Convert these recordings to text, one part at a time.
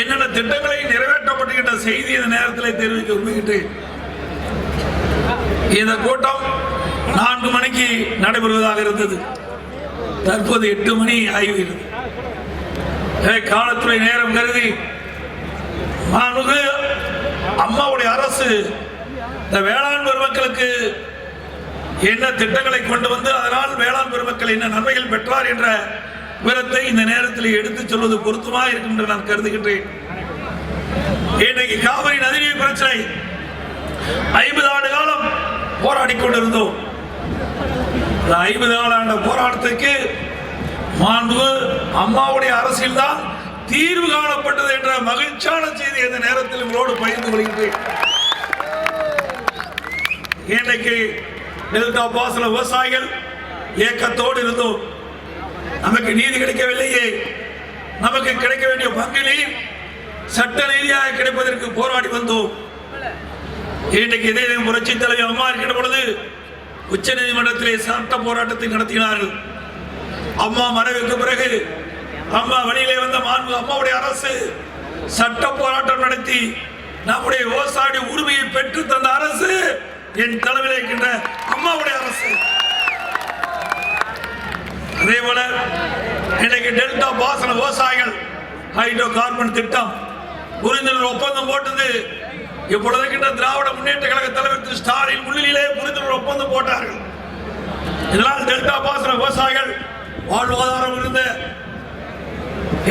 என்னென்ன திட்டங்களை நிறைவேற்றப்பட்டுகின்ற செய்தி இந்த நேரத்தில் தெரிவிக்க விரும்புகின்றேன். இந்த கூட்டம் நான்கு மணிக்கு நடைபெறுவதாக இருந்தது. தற்போது எட்டு மணி ஆகிவிட்டது. எனவே காலத்துறை நேரம் கருதி மாண்புமிகு அம்மாவுடைய அரசு இந்த வேளாண் பெருமக்களுக்கு என்ன திட்டங்களை கொண்டு வந்து அதனால் வேளாண் பெருமக்கள் என்ன நன்மைகள் பெற்றார் என்ற விவரத்தை இந்த நேரத்தில் எடுத்துச் சொல்வது பொருத்தமா இருக்கும் என்று நான் கருதுகின்றேன். இன்றைக்கு காவிரி நதிநீர் பிரச்சனை ஐம்பது ஆண்டு காலம் போராடி கொண்டிருந்தோம். ஐம்பது ஆண்டு போராட்டத்துக்கு மாண்பு அம்மாவுடைய அரசியல் தான் தீர்வு காணப்பட்டது என்ற மகிழ்ச்சியான செய்தி இந்த நேரத்தில் உங்களோடு பகிர்ந்து கொள்கின்றேன். இன்றைக்கு டெல்டா பாசன விவசாயிகள் ஏக்கத்தோடு இருந்தோம். நமக்கு நீதி கிடைக்கவில்லையே. நமக்கு கிடைக்க வேண்டிய பங்கிலே சட்ட ரீதியாக கிடைப்பதற்கு போராடி வந்தோம். இன்றைக்கு இதே புரட்சி தலைவர் அம்மா இருக்கின்ற பொழுது உச்ச நீதிமன்றத்திலே சட்ட போராட்டத்தை நடத்தினார்கள். அம்மா மறைவுக்கு பிறகு அம்மா வெளியிலே வந்த மாண்பு அம்மாவுடைய அரசு சட்ட போராட்டம் நடத்தி நம்முடைய விவசாய உரிமையை பெற்று தந்த அரசு என் தலைமையில் இருக்கின்ற அம்மாவுடைய அரசு. அதே போல இன்னைக்கு டெல்டா பாசன விவசாயிகள் ஹைட்ரோ கார்பன் திட்டம் புரிந்துணர்வு ஒப்பந்தம் போட்டது. இப்பொழுது இருக்கின்ற திராவிட முன்னேற்ற கழக தலைவர் திரு ஸ்டாலின் முன்னிலையிலே புரிந்துணர்வு ஒப்பந்தம் போட்டார்கள். இதனால் டெல்டா பாசன விவசாயிகள் வாழ்வாதாரம் இருந்த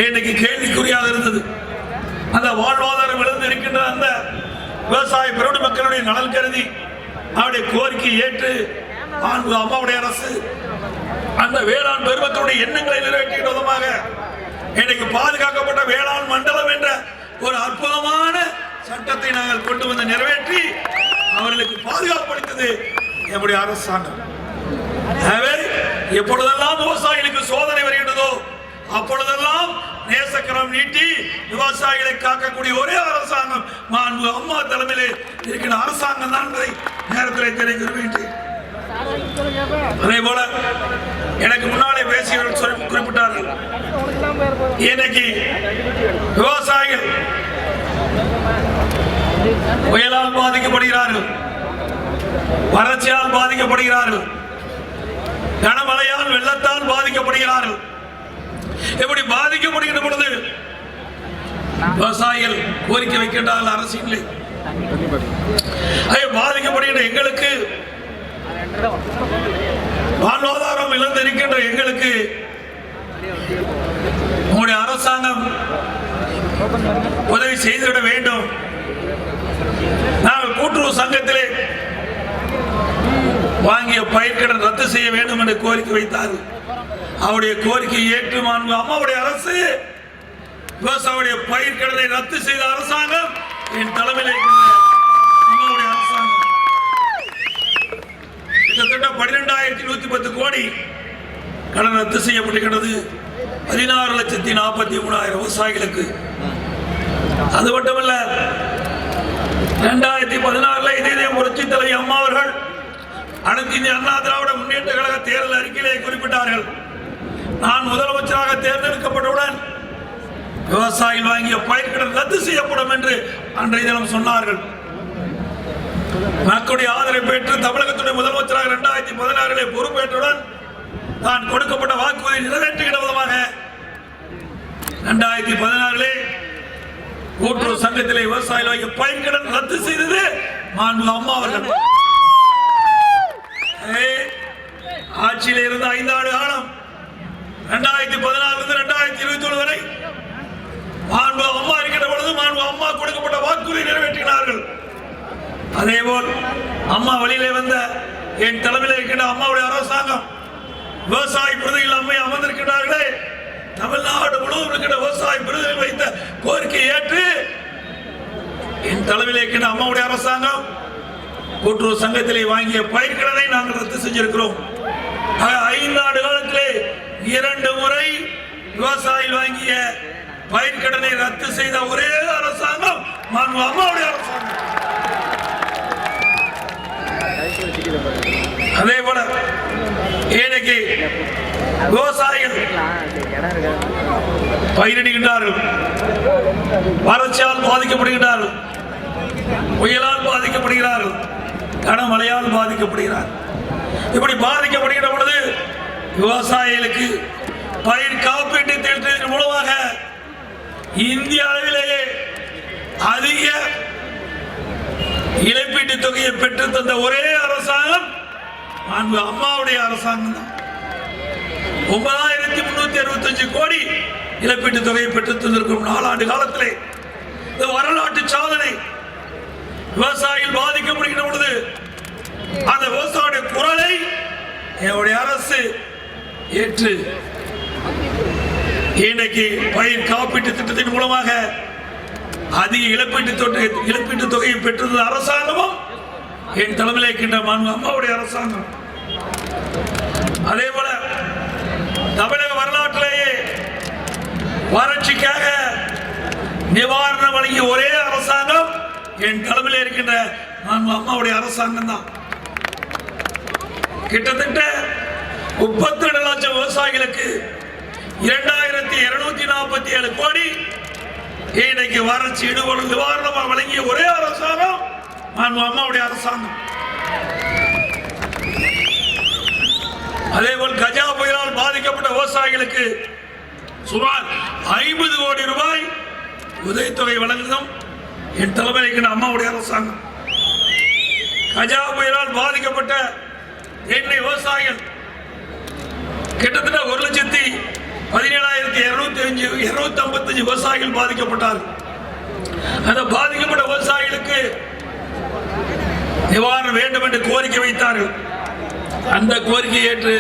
இன்னைக்கு கேள்விக்குறியாக இருந்தது. அந்த வாழ்வாதாரம் இழந்து இருக்கின்ற அந்த விவசாய பெருடு மக்களுடைய நலன் கருதி அவருடைய கோரிக்கை ஏற்று அம்மாவுடைய அரசு அந்த வேளாண் பெருமக்களுடைய எண்ணங்களை நிறைவேற்றிய விதமாக இன்னைக்கு பாதுகாக்கப்பட்ட வேளாண் மண்டலம் என்ற ஒரு அற்புதமான சட்டத்தை நாங்கள் கொண்டு வந்து நிறைவேற்றி அவர்களுக்கு பாதுகாப்பு அளித்தது நம்முடைய அரசாங்கம். எனவே எப்பொழுதெல்லாம் விவசாயிகளுக்கு சோதனை வருகின்றதோ அப்பொழுதெல்லாம் நேசக்கரம் நீட்டி விவசாயிகளை காக்கக்கூடிய ஒரே அரசாங்கம் மாண்பு அம்மா தலைமையிலே இருக்கிற அரசாங்கம் தான் என்பதை நேரத்தில் தெரிவிக்க விரும்புகின்றேன். அதே போல எனக்கு முன்னாலே பேசியவர்கள் சொல்லி குறிப்பிட்டார்கள். இன்னைக்கு விவசாயிகள் புயலால் பாதிக்கப்படுகிறார்கள். வறட்சியால் பாதிக்கப்படுகிறார்கள். கனமழையால் வெள்ளத்தால் பாதிக்கப்படுகிறார்கள். இப்படி பாதிக்கப்படுகின்ற பொழுது விவசாயிகள் கோரிக்கை வைக்கின்றார்கள் அரசியல் ஐயோ, பாதிக்கப்படுகின்ற எங்களுக்கு வாழ்வாதாரம் இழந்திருக்கின்ற எங்களுக்கு உங்களுடைய அரசாங்கம் உதவி செய்துவிட வேண்டும். நாங்கள் கூட்டுறவு சங்கத்திலே வாங்கிய பயிர்க்கடன் ரத்து செய்ய வேண்டும் என்று கோரிக்கை வைத்தார்கள். அவருடைய கோரிக்கை ஏற்று அம்மாவுடைய அரசு விவசாயிய பயிர்க்கடனை ரத்து செய்த அரசாங்கம் என் தலைமையில் இருக்கின்ற அம்மாவுடைய அரசாங்கம் கிட்டத்தட்ட பன்னிரெண்டாயிரத்தி நூத்தி பத்து கோடி கடன் ரத்து செய்யப்பட்டிருக்கிறது. பதினாறு லட்சத்தி நாற்பத்தி மூணாயிரம் விவசாயிகளுக்கு. அது மட்டுமல்ல இரண்டாயிரத்தி பதினாறுல இதே புரட்சி தலைவி அம்மா அவர்கள் அனைத்து இந்திய அண்ணா திராவிட முன்னேற்ற கழக தேர்தல் அறிக்கையிலே குறிப்பிட்டார்கள். நான் முதலமைச்சராக தேர்ந்தெடுக்கப்பட்டவுடன் விவசாயிகள் வாங்கிய பயிர்கடன் ரத்து செய்யப்படும் என்று அன்றைய தினம் சொன்னார்கள். மக்களுடைய ஆதரவை பெற்று தமிழகத்துடைய முதலமைச்சராக இரண்டாயிரத்தி பதினாறிலே பொறுப்பேற்றவுடன் தான் கொடுக்கப்பட்ட வாக்குறுதி நிறைவேற்றுகிற விதமாக இரண்டாயிரத்தி பதினாறிலே கூட்டுறவு சங்கத்திலே விவசாயிகள் வைக்க பயன்கடன் ரத்து செய்தது மாண்பு அம்மா அவர்கள். ஆட்சியில் இருந்த ஐந்தாண்டு காலம் இரண்டாயிரத்தி பதினாறுல இருந்து இரண்டாயிரத்தி இருபத்தி ஒன்று வரை மாண்பு அம்மா இருக்கின்ற பொழுது மாண்பு அம்மா கொடுக்கப்பட்ட வாக்குறுதி நிறைவேற்றினார்கள். அதே போல் அம்மா வழியிலே வந்த என் தலைமையில் இருக்கின்ற அம்மாவுடைய அரசாங்கம் விவசாய பிரதிகள் அம்மை அமர்ந்திருக்கிறார்களே தமிழ்நாடு முழுவதும் இருக்கின்ற விவசாய பிரதிகள் வைத்த கோரிக்கை ஏற்று என் தலைமையில் இருக்கின்ற அம்மாவுடைய அரசாங்கம் கூட்டுறவு சங்கத்திலே வாங்கிய பயிர்கடனை நாங்கள் ரத்து செஞ்சிருக்கிறோம். ஐந்து ஆண்டு காலத்திலே இரண்டு முறை விவசாயிகள் வாங்கிய பயிர்கடனை ரத்து செய்த ஒரே அரசாங்கம் அம்மாவுடைய அரசாங்கம். அதே போல இன்னைக்கு விவசாயிகள் பயிரிடுகின்றார்கள். வறட்சியால் பாதிக்கப்படுகின்றார்கள். புயலால் பாதிக்கப்படுகிறார்கள். கனமழையால் பாதிக்கப்படுகிறார் இப்படி பாதிக்கப்படுகின்ற பொழுது விவசாயிகளுக்கு பயிர் காப்பீட்டு திட்டத்தின் மூலமாக இந்திய அளவிலேயே அதிக இழப்பீட்டு தொகையை பெற்று தந்த ஒரே அரசாங்கம் அன்பு அம்மாவுடைய அரசாங்கம் தான். ஒன்பதாயிரத்தி முன்னூத்தி அறுபத்தஞ்சு கோடி இழப்பீட்டு தொகையை பெற்று தந்திருக்கும் நாலாண்டு காலத்திலே. இந்த வரலாற்று சாதனை விவசாயிகள் பாதிக்கப்படுகிற பொழுது அந்த விவசாயிய குரலை என்னுடைய அரசு ஏற்று இன்னைக்கு பயிர் காப்பீட்டு திட்டத்தின் மூலமாக அதிக இழப்பீட்டு தொகை இழப்பீட்டு தொகையை பெற்றது அரசாங்கமும் என் தலைமையில் இருக்கின்ற மாண்பு அம்மாவுடைய அரசாங்கம். அதே போல தமிழக வரலாற்றிலேயே வறட்சிக்காக நிவாரணம் வழங்கிய ஒரே அரசாங்கம் என் தலைமையில் இருக்கின்ற மாண்பு அம்மாவுடைய அரசாங்கம் தான். கிட்டத்தட்ட முப்பத்தி ரெண்டு லட்சம் விவசாயிகளுக்கு இரண்டாயிரத்தி இருநூத்தி நாற்பத்தி ஏழு கோடி இன்னைக்கு வறட்சி இடுபொருள் நிவாரணமாக வழங்கிய ஒரே அரசாங்கம் மாண்பு அம்மாவுடைய அரசாங்கம். அதேபோல் கஜா புயலால் பாதிக்கப்பட்ட விவசாயிகளுக்கு சுமார் ஐம்பது கோடி ரூபாய் உதவித்தொகை வழங்குதும் என் தலைமைக்கு அம்மாவுடைய அரசாங்கம். கஜா புயலால் பாதிக்கப்பட்ட எண்ணெய் விவசாயிகள் கிட்டத்தட்ட ஒரு லட்சத்தி பதினேழாயிரத்தி இருநூத்தி அஞ்சு இருநூத்தி ஐம்பத்தஞ்சு விவசாயிகள் பாதிக்கப்பட்டார் அந்த பாதிக்கப்பட்ட விவசாயிகளுக்கு நிவாரணம் வேண்டும் என்று கோரிக்கை வைத்தார்கள். அந்த கோரிக்கை ஏற்று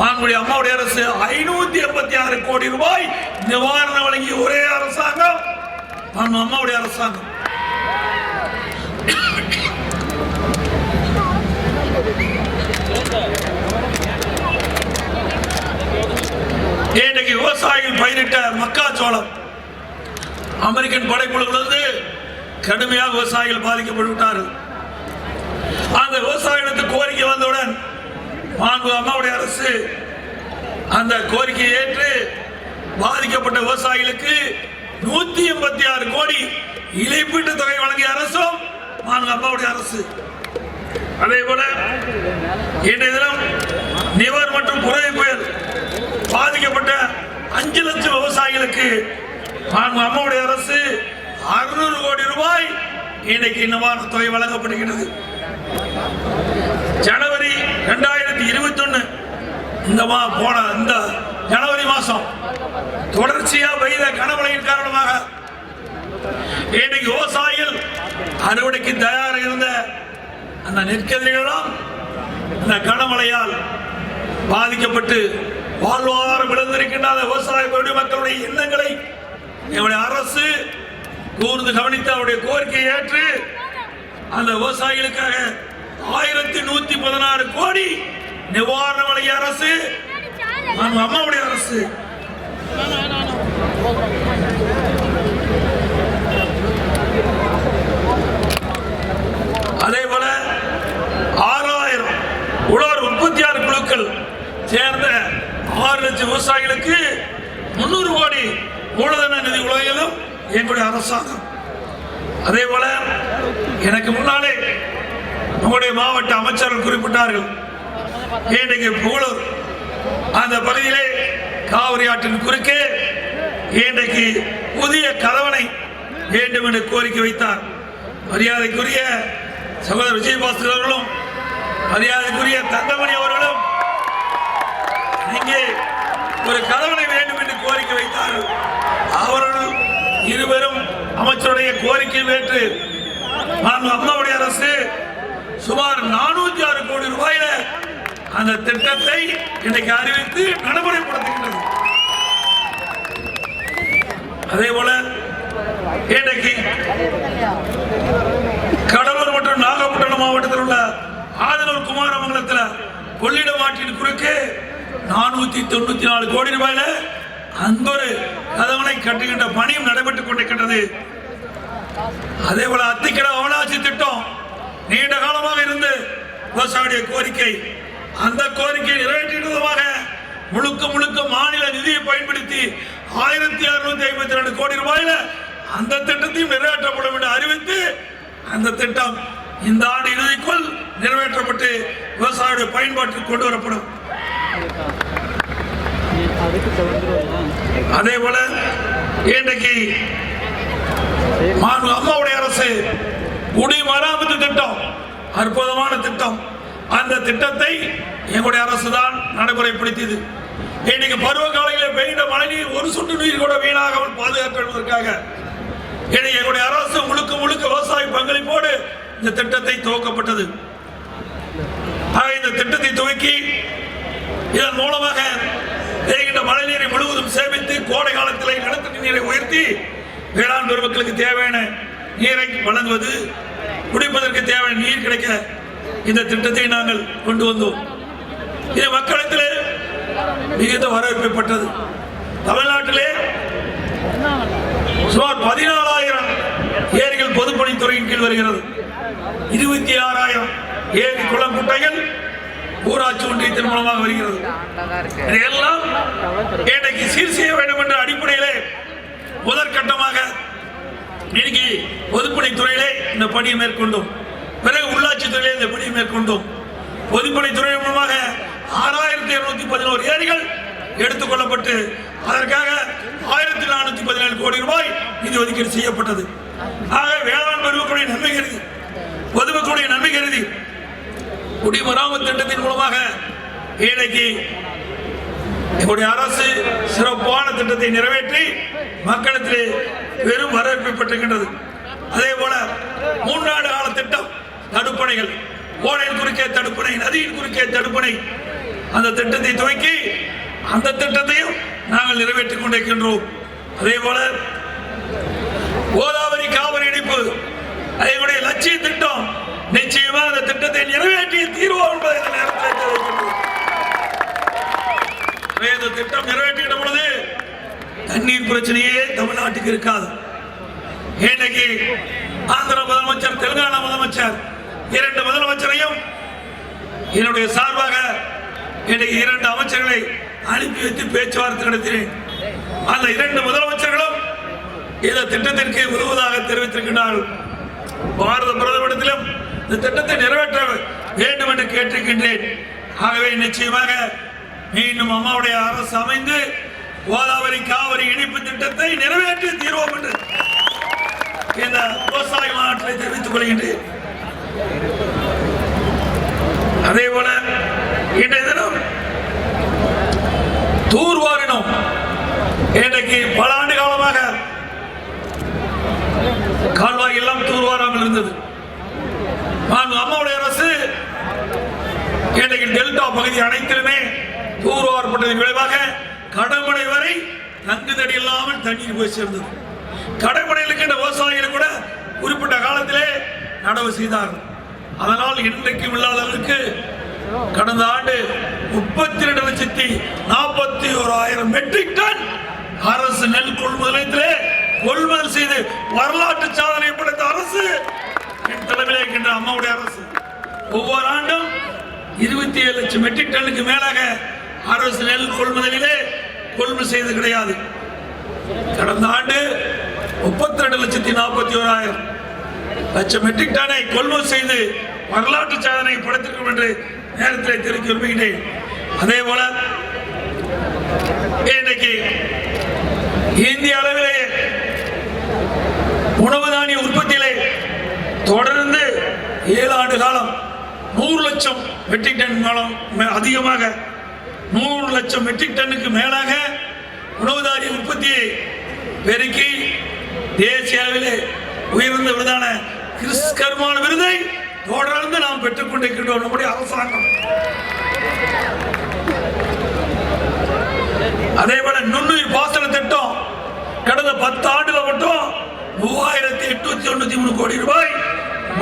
மாண்புடைய அம்மாவுடைய அரசு ஐநூத்தி எண்பத்தி ஆறு கோடி ரூபாய் நிவாரணம் வழங்கிய ஒரே அரசாங்கம் அம்மாவுடைய அரசாங்கம். பயிரிட்ட மக்காச்சோளம் அமெரிக்கன் படைக்குழுவிலிருந்து கடுமையாக விவசாயிகள் பாதிக்கப்பட்டு விட்டார்கள். அந்த விவசாயிகளுக்கு கோரிக்கை வந்தவுடன் மாண்பு அம்மாவுடைய அரசு அந்த கோரிக்கையை ஏற்று பாதிக்கப்பட்ட விவசாயிகளுக்கு நூத்தி எண்பத்தி ஆறு கோடி இழப்பீட்டு தொகை வழங்கிய அரசும் மாண்பு அம்மாவுடைய அரசு. அதே போல இன்றைய தினம் நிவர் மற்றும் புரவி புயல் பாதிக்கப்பட்ட அஞ்சு லட்சம் விவசாயிகளுக்கு மாண்பு அம்மாவுடைய அரசு அறுநூறு கோடி ரூபாய் இன்னைக்கு நிவாரண தொகை வழங்கப்படுகிறது. ஜனவரி ரெண்டாயிரத்தி இருபத்தி ஒன்னு இந்த மா போன இந்த ஜனவரி மாசம் தொடர்ச்சியா பெய்த கனமழையின் காரணமாக இன்னைக்கு விவசாயிகள் அறுவடைக்கு தயாராக இருந்த அந்த நெற்கதிரிகளும் அந்த கனமழையால் பாதிக்கப்பட்டு வாழ்வாதாரம் இழந்திருக்கின்ற அந்த விவசாய மக்களுடைய எண்ணங்களை எங்களுடைய அரசு கூர்ந்து கவனித்து அவருடைய கோரிக்கையை ஏற்று அந்த விவசாயிகளுக்காக ஆயிரத்தி நூத்தி பதினாறு கோடி நிவாரண வழங்கிய அரசு அம்மாவுடைய அரசு அதே போல ஆறாயிரம் உழவர் உற்பத்தியாளர் குழுக்கள் சேர்ந்த ஆறு லட்சம் விவசாயிகளுக்கு முன்னூறு கோடி மூலதன நிதி உலகிலும் எங்களுடைய அரசாங்கம். அதே போல எனக்கு முன்னாலே நம்முடைய மாவட்ட அமைச்சர்கள் குறிப்பிட்டார்கள். இன்றைக்கு புகழூர்? அந்த பகுதியிலே காவிரி ஆற்றின் குறுக்கே இன்றைக்கு புதிய கதவணை வேண்டும் என்று கோரிக்கை வைத்தார். மரியாதைக்குரிய சகோதரர் விஜயபாஸ்கர் அவர்களும் மரியாதைக்குரிய தங்கமணி அவர்களும் இங்கே ஒரு கதவணை வேண்டும் என்று கோரிக்கை வைத்தார்கள். அவர்கள் இருவரும் அமைச்சருடைய கோரிக்கை ஏற்று அம்மாவுடைய அரசு சுமார் நானூத்தி ஆறு கோடி ரூபாயில அந்த திட்டத்தை இன்னைக்கு அறிவித்து நடைமுறைப்படுத்துகின்றது. அதே போல இன்னைக்கு கடலூர் மற்றும் நாகப்பட்டினம் மாவட்டத்தில் உள்ள ஆதனூர் குமாரமங்கலத்தில் கொள்ளிடம் ஆற்றின் குறுக்கே நானூத்தி தொண்ணூத்தி நாலு கோடி ரூபாயில அந்த ஒரு கதவனை கட்டுகின்ற பணியும் நடைபெற்றுக் கொண்டிருக்கின்றது. அதே போல அத்திக்கட அவனாட்சி திட்டம் நீண்ட காலமாக இருந்து விவசாயிய கோரிக்கை. அந்த கோரிக்கை நிறைவேற்றிடுவதாக முழுக்க முழுக்க மாநில நிதியை பயன்படுத்தி ஆயிரத்தி அறுநூத்தி ஐம்பத்தி ரெண்டு கோடி ரூபாயில அந்த திட்டத்தையும் நிறைவேற்றப்படும் என்று அறிவித்து அந்த திட்டம் இந்த ஆண்டு இறுதிக்குள் நிறைவேற்றப்பட்டு விவசாயிய பயன்பாட்டுக்கு கொண்டு வரப்படும். அதுக்கு அதே போல இன்றைக்கு அம்மாவுடைய அரசு குடிமராமத்து திட்டம் அற்புதமான திட்டம். அந்த திட்டத்தை எங்களுடைய அரசு தான் நடைமுறைப்படுத்தியது. இன்னைக்கு பருவ காலையில் பெய்த மழைநீர் ஒரு சொட்டு நீர் கூட வீணாகாமல் பாதுகாக்கப்படுவதற்காக இனி எங்களுடைய அரசு முழுக்க முழுக்க விவசாய பங்களிப்போடு இந்த திட்டத்தை துவக்கப்பட்டது. ஆக இந்த திட்டத்தை துவக்கி இதன் மூலமாக மழை நீரை முழுவதும் சேமித்து கோடை காலத்தில் நிலத்தடி நீரை உயர்த்தி வேளாண் பெருமக்களுக்கு தேவையான நீரை வழங்குவது குடிப்பதற்கு தேவையான நீர் கிடைக்க இந்த திட்டத்தை நாங்கள் கொண்டு வந்தோம். இது மக்களத்தில் மிகுந்த வரவேற்பட்டது தமிழ்நாட்டிலே சுமார் பதினாலாயிரம் ஏரிகள் பொதுப்பணித்துறையின் கீழ் வருகிறது. இருபத்தி ஆறாயிரம் ஏரி குளம் குட்டைகள் ஊராட்சி ஒன்றியத்தின் மூலமாக வருகிறது. இதையெல்லாம் இன்றைக்கு சீர் செய்ய வேண்டும் என்ற அடிப்படையிலே முதற்கட்டமாக இன்னைக்கு பொதுப்பணித்துறையிலே இந்த பணியை மேற்கொண்டோம். பிறகு உள்ளாட்சி துறையிலே இந்த பணியை மேற்கொண்டோம். பொதுப்பணித்துறை மூலமாக ஆறாயிரத்தி இருநூத்தி பதினோரு ஏரிகள் எடுத்துக்கொள்ளப்பட்டு அதற்காக ஆயிரத்தி நானூத்தி பதினேழு கோடி ரூபாய் நிதி ஒதுக்கீடு செய்யப்பட்டது. ஆக வேளாண் பெருமக்களுடைய நன்மை கருதி பொதுமக்களுடைய நன்மை கருதி குடிமராமத்து திட்டத்தின் மூலமாக ஏழைக்கு எங்களுடைய அரசு சிறப்பான திட்டத்தை நிறைவேற்றி மக்களுக்கு பெரும் வரவேற்பை பெற்றுகின்றது. அதே போல மூன்றாண்டு கால திட்டம் தடுப்பணைகள் ஓடையில் குறுக்கே தடுப்பணை நதியின் குறுக்கே தடுப்பணை அந்த திட்டத்தை துவக்கி அந்த திட்டத்தையும் நாங்கள் நிறைவேற்றிக் கொண்டிருக்கின்றோம். அதே போல கோதாவரி காவிரி இணைப்பு அதனுடைய லட்சிய திட்டம் நிச்சயமா அந்த திட்டத்தை நிறைவேற்றி தீர்வோம் என்பதை இந்த நேரத்தில் தெரிவிக்கின்றோம். எனவே இந்த திட்டம் நிறைவேற்றின பொழுது தண்ணீர் பிரச்சனையே தமிழ்நாட்டுக்கு இருக்காது. இன்னைக்கு ஆந்திர முதலமைச்சர் தெலுங்கானா முதலமைச்சர் இரண்டு முதலமைச்சரையும் என்னுடைய சார்பாக இன்னைக்கு இரண்டு அமைச்சர்களை அனுப்பி வைத்து பேச்சுவார்த்தை நடத்தினேன். அந்த இரண்டு முதலமைச்சர்களும் இந்த திட்டத்திற்கு உதவுவதாக தெரிவித்திருக்கின்றார்கள். பாரத பிரதமரிடத்திலும் இந்த திட்டத்தை நிறைவேற்ற வேண்டும் என்று கேட்டிருக்கின்றேன். ஆகவே நிச்சயமாக மீண்டும் அம்மாவுடைய அரசு அமைந்து கோதாவரி காவிரி இணைப்பு திட்டத்தை நிறைவேற்றி தீர்வோம் என்று இந்த விவசாய மாநாட்டிலே தெரிவித்துக் கொள்கின்றேன். அதே போல இன்றைய தினம் தூர்வாரினோம் இன்றைக்கு பல ஆண்டு காலமாக கால்வாய் எல்லாம் தூர்வாராமல் இருந்தது. நான் அம்மாவுடைய அரசு இன்றைக்கு டெல்டா பகுதி அனைத்திலுமே தூர்வாரப்பட்டதன் விளைவாக கடமடை வரை தங்குதடி இல்லாமல் தண்ணீர் போய் சேர்ந்தது கடமடையில் இருக்கின்ற விவசாயிகள் கூட குறிப்பிட்ட காலத்திலே நடவு செய்தார்கள். அதனால் இன்றைக்கும் இல்லாத அளவுக்கு கடந்த ஆண்டு முப்பத்தி ரெண்டு லட்சத்தி நாற்பத்தி ஓராயிரம் மெட்ரிக் டன் அரசு நெல் கொள்முதல் நிலையத்திலே கொள்முதல் செய்து வரலாற்று சாதனை படைத்த அரசு என் தலைமையில் இருக்கின்ற அம்மாவுடைய அரசு. ஒவ்வொரு ஆண்டும் இருபத்தி ஏழு லட்சம் மெட்ரிக் டன்னுக்கு மேலாக அரசு நெல் கொள்முதலிலே கொள்முதல் செய்தது கிடையாது. கடந்த ஆண்டு முப்பத்தி ரெண்டு லட்சத்தி நாற்பத்தி ஓராயிரம் லட்சம் மெட்ரிக் டனை கொள்முதல் செய்து வரலாற்று சாதனை படைத்திருக்கும் என்று நேரத்தில் தெரிவிக்க விரும்புகிறேன் அதே போல இன்னைக்கு இந்திய அளவிலே உணவு தானிய உற்பத்தியிலே தொடர்ந்து ஏழு ஆண்டு காலம் நூறு லட்சம் மெட்ரிக் டன் காலம் மே- அதிகமாக மூணு லட்சம் மெட்ரிக் டன்னுக்கு மேலாக உணவு தானிய உற்பத்தியை பெருக்கி தேசிய அளவிலே உயர்ந்த விருதான கிறிஸ்கர்மான விருதை தொடர்ந்து நாம் பெற்றுக்கொண்டிருக்கின்றோம் நம்முடைய அரசாங்கம். அதே போல நுண்ணுயிர் பாசன திட்டம் கடந்த பத்து ஆண்டுல மட்டும் மூவாயிரத்தி எட்நூத்தி தொண்ணூத்தி மூணு கோடி ரூபாய்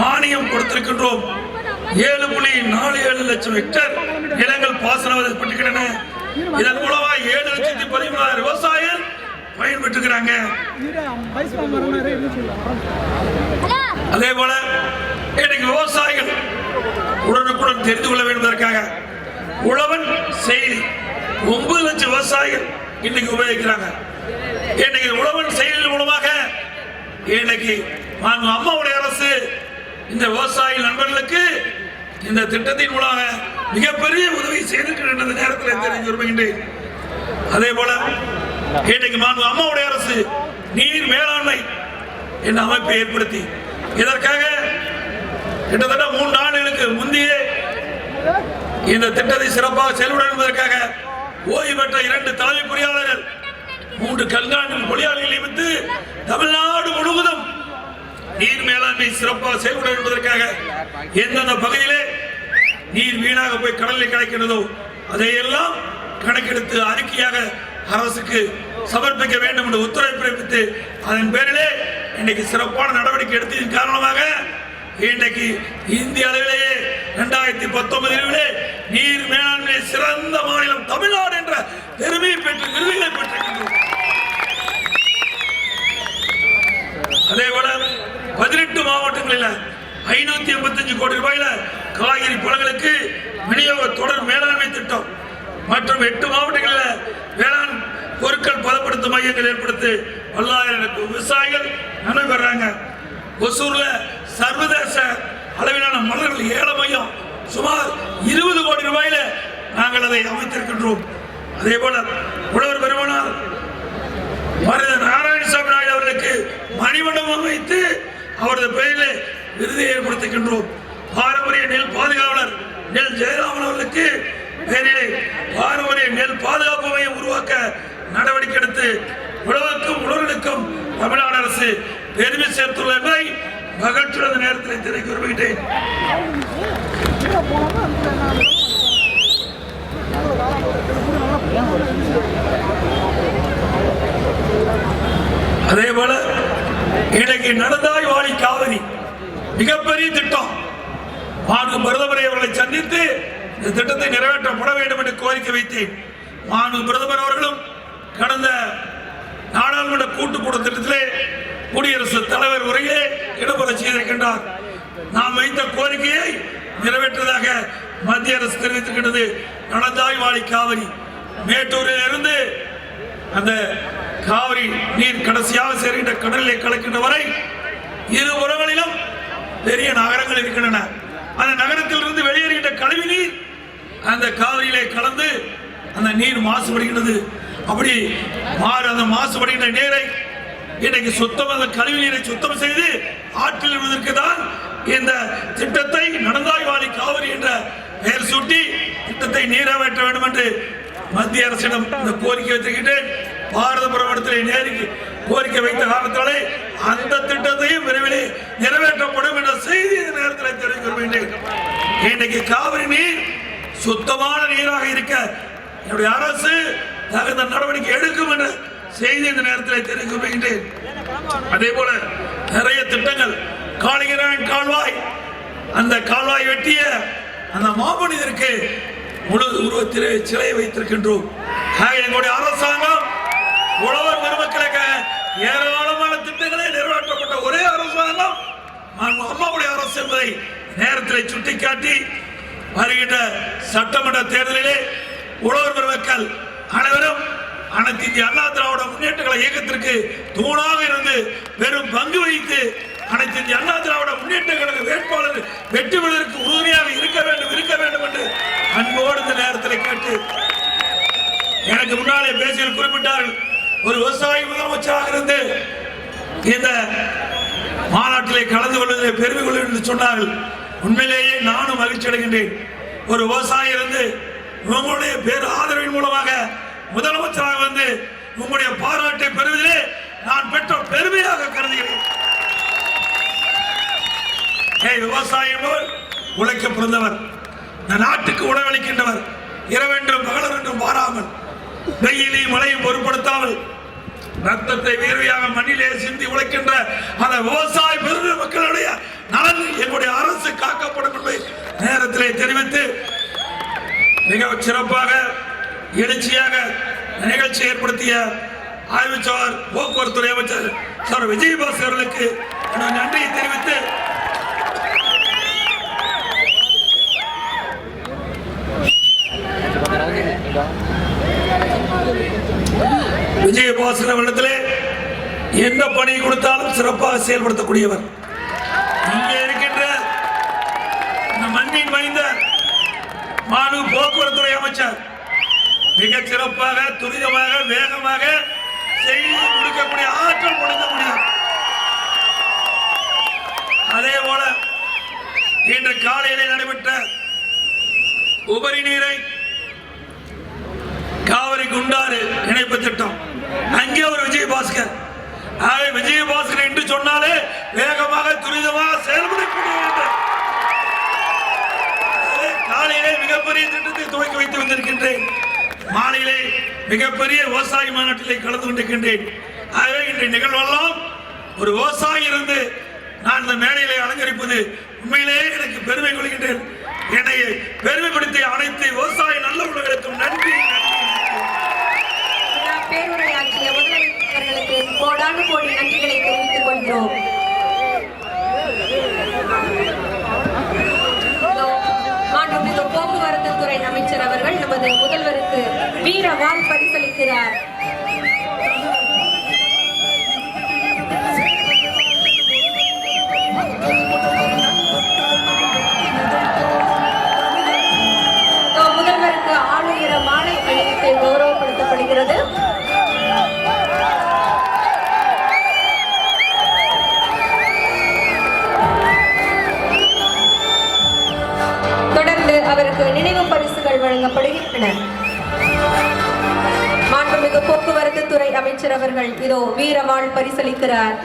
மானியம் கொடுத்திருக்கின்றோம். ஏழு புள்ளி நாலு ஏழு லட்சம் ஹெக்டேர் நிலங்கள் பாசன வசதிப்பட்டிருக்கின்றன இதன் மூலமா ஏழு லட்சத்தி பதிமூணாயிரம் விவசாயிகள் பயன்பெற்றுக்கிறாங்க. அதே போல இன்னைக்கு விவசாயிகள் உடனுக்குடன் தெரிந்து கொள்ள வேண்டும் உழவன் செயலி ஒன்பது லட்சம் விவசாயிகள் இன்னைக்கு உபயோகிக்கிறாங்க. இன்னைக்கு உழவன் செயலி மூலமாக இன்னைக்கு அம்மாவுடைய அரசு இந்த விவசாயி நண்பர்களுக்கு இந்த திட்டத்தின் மூலமாக மிகப்பெரிய உதவி செய்திருக்கின்ற நேரத்தில் தெரிவித்து விரும்புகின்றேன். அதே போல இன்னைக்கு மாண்பு அம்மாவுடைய அரசு நீர் மேலாண்மை என்ற அமைப்பை ஏற்படுத்தி. இதற்காக கிட்டத்தட்ட மூன்று ஆண்டுகளுக்கு முந்தையே இந்த திட்டத்தை சிறப்பாக செயல்பட என்பதற்காக ஓய்வு பெற்ற இரண்டு தலைமை பொறியாளர்கள் மூன்று கண்காணிப்பு பொறியாளர்கள் நியமித்து தமிழ்நாடு முழுவதும் நீர் மேலாண்மை சிறப்பாக செயல்பட என்பதற்காக எந்தெந்த பகுதியிலே நீர் வீணாக போய் கடலில் கிடைக்கிறதோ அதையெல்லாம் கணக்கெடுத்து அறிக்கையாக அரசுக்கு சமர்ப்பிக்க வேண்டும் என்று உத்தரவு பிறப்பித்து அதன் பேரிலே இன்னைக்கு சிறப்பான நடவடிக்கை எடுத்ததன் காரணமாக இன்றைக்கு இந்திய அளவிலேயே இரண்டாயிரத்தி பத்தொன்பதிலே நீர் மேலாண்மை சிறந்த மாநிலம் தமிழ்நாடு என்ற பெருமையை பெற்று விருதுகளை பெற்றிருக்கின்றோம். அதே போல பதினெட்டு மாவட்டங்களில் ஐநூத்தி எண்பத்தஞ்சு கோடி ரூபாயில காய்கறி பழங்களுக்கு விநியோக தொடர் மேலாண்மை திட்டம் மற்றும் எட்டு மாவட்டங்களில் வேளாண் பொருட்கள் பதப்படுத்தும் மையங்கள் ஏற்படுத்தி பல்லாயிரம் விவசாயிகள் நன்மை பெறாங்க. ஒசூர்ல சர்வதேச அளவிலான மலர்கள் ஏல மையம் சுமார் இருபது கோடி ரூபாயில நாங்கள் அதை அமைத்திருக்கின்றோம். அதே போல உழவர் பெருமானார் மருத நாராயணசாமி நாயுடு அவர்களுக்கு மணிமண்டபம் அமைத்து அவரது பெயரில் விருதை ஏற்படுத்துகின்றோம். பாரம்பரிய நெல் பாதுகாவலர் நெல் ஜெயராமன் அவர்களுக்கு பெயரிலே பாரம்பரிய நெல் பாதுகாப்பு மையம் உருவாக்க நடவடிக்கை எடுத்து உழவுக்கும் உணர்வுக்கும் தமிழ்நாடு அரசு பெருமை சேர்த்துள்ள என்பதை மகிழ்ச்சியுடன் நேரத்தில் தெரிவிக்க விரும்புகிறேன் அதே போல இன்னைக்கு நடந்தாய் வாழி காவிரி மிகப்பெரிய திட்டம். மாண்பு பிரதமரை அவர்களை சந்தித்து இந்த திட்டத்தை நிறைவேற்றப்பட வேண்டும் என்று கோரிக்கை வைத்தேன். மாண்பு பிரதமர் அவர்களும் கடந்த நாடாளுமன்ற கூட்டுக்கூட திட்டத்திலே குடியரசுத் தலைவர் உரையிலே இடம்பெற செய்திருக்கின்றார். நாம் வைத்த கோரிக்கையை நிறைவேற்றதாக மத்திய அரசு தெரிவித்திருக்கின்றது. நடந்தாய் வாழி காவிரி மேட்டூரில் இருந்து அந்த காவிரி நீர் கடைசியாக சேர்கின்ற கடலிலே கலக்கின்ற வரை இரு உறவுகளிலும் பெரிய நகரங்கள் இருக்கின்றன. அந்த நகரத்தில் இருந்து வெளியேறுகின்ற கழிவு நீர் அந்த காவிரியிலே கலந்து அந்த நீர் மாசுபடுகின்றது. அப்படி மாறு அந்த மாசுபடுகின்ற நீரை இன்னைக்கு சுத்தம் அந்த கழிவு நீரை சுத்தம் செய்து ஆற்றில் விடுவதற்கு தான் இந்த திட்டத்தை நடந்தாய் வாழி காவிரி என்ற பெயர் சூட்டி திட்டத்தை நீராவேற்ற வேண்டும் என்று மத்திய அரசிடம் இந்த கோரிக்கை வைத்திருக்கின்றேன். பாரத பிரபலத்திலே நேருக்கு கோரிக்கை வைத்த காரணத்தாலே அந்த திட்டத்தையும் விரைவில் நிறைவேற்றப்படும் என்ற செய்தி இந்த நேரத்தில் தெரிவிக்க வேண்டும் இன்னைக்கு காவிரி நீர் சுத்தமான நீராக இருக்க என்னுடைய அரசு தகுந்த நடவடிக்கை எடுக்கும் என்ற செய்தி இந்த நேரத்தில் தெரிவிக்க வேண்டும் அதே போல நிறைய திட்டங்கள் காளிகிரான் கால்வாய் அந்த கால்வாய் வெட்டிய அந்த மாமனிதருக்கு முழு உருவத்திலே சிலை வைத்திருக்கின்றோம். எங்களுடைய அரசாங்கம் ஏராளமான திட்டங்களை நிறைவேற்றப்பட்ட ஒரே அரசாங்கம் அம்மாவுடைய அரசு என்பதை நேரத்தில் சுட்டிக்காட்டி வருகின்ற சட்டமன்ற தேர்தலிலே உழவர் பெருமக்கள் அனைவரும் அனைத்து இந்திய அண்ணா திராவிட முன்னேற்றங்களை இயக்கத்திற்கு தூணாக இருந்து பெரும் பங்கு வகித்து அனைத்து இந்திய அண்ணா திராவிட முன்னேற்ற கழக வேட்பாளர் வெற்றி பெறுவதற்கு உறுதுணையாக இருக்க வேண்டும் இருக்க வேண்டும் என்று அன்போடு இந்த நேரத்தில் கேட்டு எனக்கு முன்னாலே பேசியில் குறிப்பிட்டார்கள். ஒரு விவசாயி முதலமைச்சராக இருந்து இந்த மாநாட்டிலே கலந்து கொள்வதிலே பெருமை கொள்வேன் என்று சொன்னார்கள். உண்மையிலேயே நானும் மகிழ்ச்சி அடைகின்றேன். ஒரு விவசாயி இருந்து உங்களுடைய பேர் ஆதரவின் மூலமாக முதலமைச்சராக வந்து உங்களுடைய பாராட்டை பெறுவதிலே நான் பெற்ற பெருமையாக கருதுகிறேன். விவசாயி என்பவர் உழைக்க பிறந்தவர். இந்த நாட்டுக்கு உணவளிக்கின்றவர். இரவென்றும் பகலென்றும் பாராமல் வெயிலையும் மழையும் பொருட்படுத்தாமல் ரத்தத்தை வேர்வையாக மண்ணிலே சிந்தி உழைக்கின்ற அந்த விவசாய பெருமை மக்களுடைய நலன் எங்களுடைய அரசு காக்கப்படும் என்பதை நேரத்திலே தெரிவித்து மிக சிறப்பாக எழுச்சியாக நிகழ்ச்சி ஏற்படுத்திய ஆய்வுச்சார் போக்குவரத்துறை அமைச்சர் சார். விஜயபாஸ் அவர்களுக்கு நன்றியை தெரிவித்து சிறப்பாக செயல்படுத்தக்கூடியவர். இங்கே இருக்கின்ற இந்த மண்ணின் மைந்தர் மாணவ போக்குவரத்துறை அமைச்சர் மிக சிறப்பாக துரிதமாக வேகமாக செய்து முடிக்கக்கூடிய ஆற்றல் கொடுக்க முடியும் அதே போல இன்று காலையில் நடைபெற்ற உபரி நீரை காவிரி குண்டாறு இணைப்பு திட்டம். அங்கே ஒரு விஜயபாஸ்கர் பாஸ்கர் விஜயபாஸ்கர் என்று சொன்னாலே வேகமாக துரிதமாக செயல்படக்கூடிய காலையிலே மிகப்பெரிய திட்டத்தை துவக்கி வைத்து வந்திருக்கின்றேன். மாலையிலே மிகப்பெரிய விவசாய மாநாட்டிலே கலந்து கொண்டிருக்கின்றேன். ஆகவே இன்றைய நிகழ்வெல்லாம் ஒரு விவசாயி இருந்து நான் இந்த மேடையிலே அலங்கரிப்பது உண்மையிலேயே எனக்கு பெருமை கொள்கின்றேன். என்னை பெருமைப்படுத்திய அனைத்து விவசாய நல்ல உள்ளங்களுக்கும் நன்றி நன்றி. நன்றி. அவர்களுக்கு கோடானு கோடி நன்றிகளை தெரிவித்துக் கொள்கிறோம். போக்குவரத்து துறை அமைச்சர் அவர்கள் நமது முதல்வருக்கு வீர வாழ் பரிசளிக்கிறார்.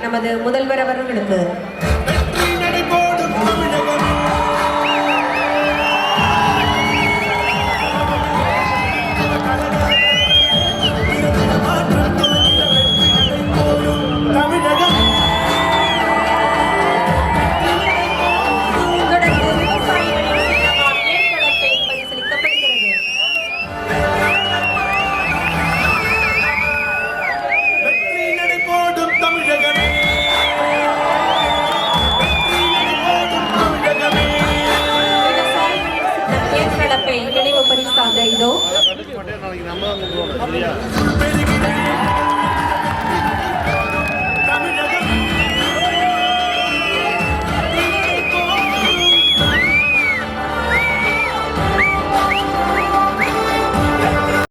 நமது முதல்வர் அவர்களுக்கு